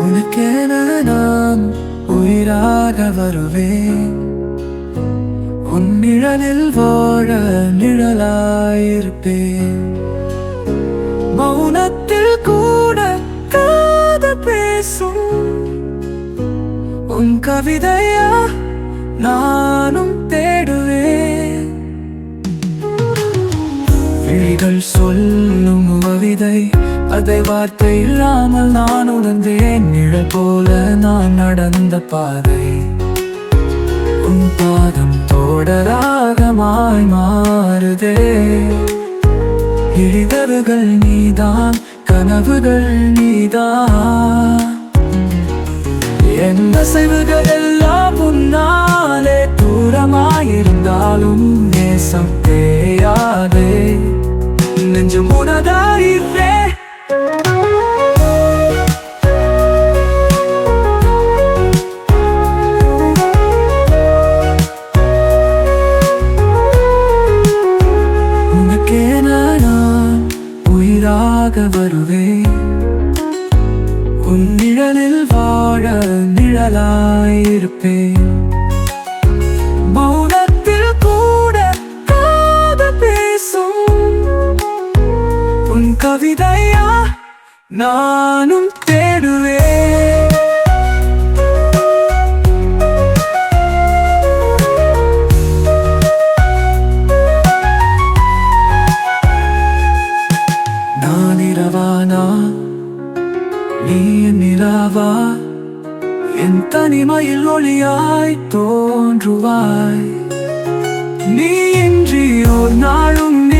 உனக்கென நான் உயிராக வருவேன். உன் நிழலில் வாழ நிழலாயிருப்பேன். மௌனத்தில் கூட காது பேசும். கவிதையா நான் சொல்லும் கவிதை. அதை வார்த்தை இல்லாமல் நான் உணர்ந்தேன். நிழல் போல நான் நடந்த பாதை. உன் பாதம் தோடராகமாய் மாறுதே. இழிதவுகள் நீதான் கனவுகள் நீதான். என் அசைவுகள் எல்லாம் உன்னாலே தூரமாயிருந்தாலும் நேசம் தே நெஞ்சம் உனதாயிரே e உனக்கே நான் உயிராக வருவேன். உன் நிழலில் வாழ நிழலாயிருப்பேன் கவிதையா நானும் தேடுவேன். நான் இரவானா? நீ நிலாவா என் தனிமையில் ஒளியாய் தோன்றுவாய். நீ இன்றி ஒரு நாளும் நீ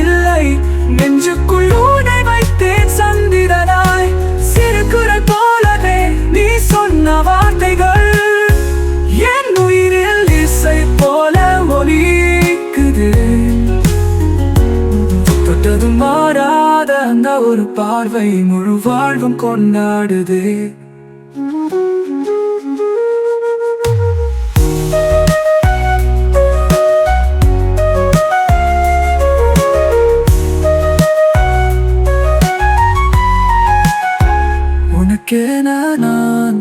பார்வை முழு வாழ்வும் கொண்டாடுது. உனக்கென நான்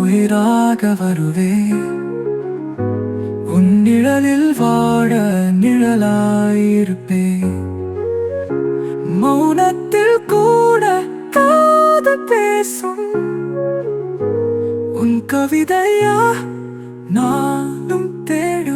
உயிராக வருவேன் உன் நிழலில் வாழ நிழலாயிருப்பேன் பேசும். உன் கவிதையா நானும் தேட